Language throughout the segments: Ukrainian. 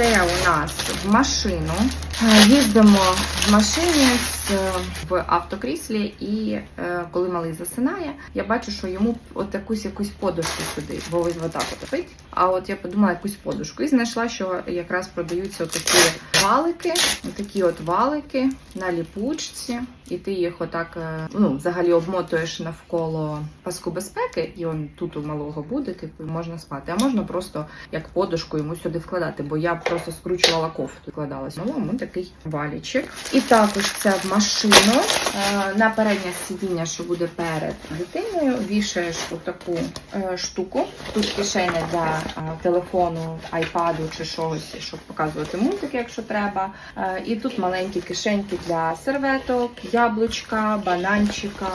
Це у нас в машину. Е, Їздимо в машині в автокріслі, і е, коли малий засинає, я бачу, що йому от якусь якусь подушку сюди, бо він вода потопить. А от я подумала якусь подушку і знайшла, що якраз продаються такі валики, такі от валики на ліпучці, і ти їх отак е, ну, взагалі обмотуєш навколо паску безпеки, і он тут у малого буде, типу, можна спати. А можна просто як подушку йому сюди вкладати, бо я просто скручувала кофту, вкладалась. Малому такий валічик. І також це в машину. Е, На переднє сидіння, що буде перед дитиною, вішаєш отаку е, штуку. Тут кишеня для телефону, айпаду чи чогось, щоб показувати мультики, якщо треба. Е, І тут маленькі кишеньки для серветок, яблучка, бананчика,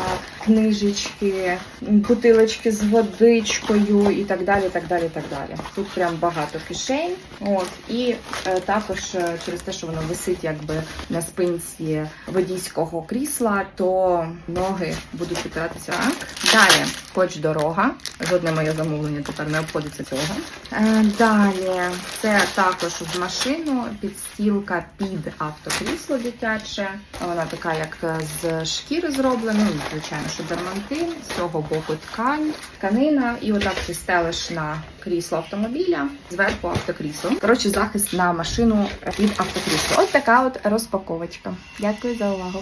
книжечки, бутилочки з водичкою і так далі. так далі, так далі. Тут прям багато кишень. От і е, також е, через те, що воно висить якби на спинці водійського крісла, то ноги будуть підтиратися. Далі, хоч дорога. Жодне моє замовлення тепер не обходиться цього. Далі, це також в машину підстілка під автокрісло дитяче. Вона така, як е, з шкіри зроблена. Ну, звичайно, що дермантин, з цього боку ткань, тканина, і отак ти стелиш на крісло автомобіля, зверху автокрісло. Коротше, захист на машину під автокрісло. Ось така от розпаковочка. Дякую за увагу.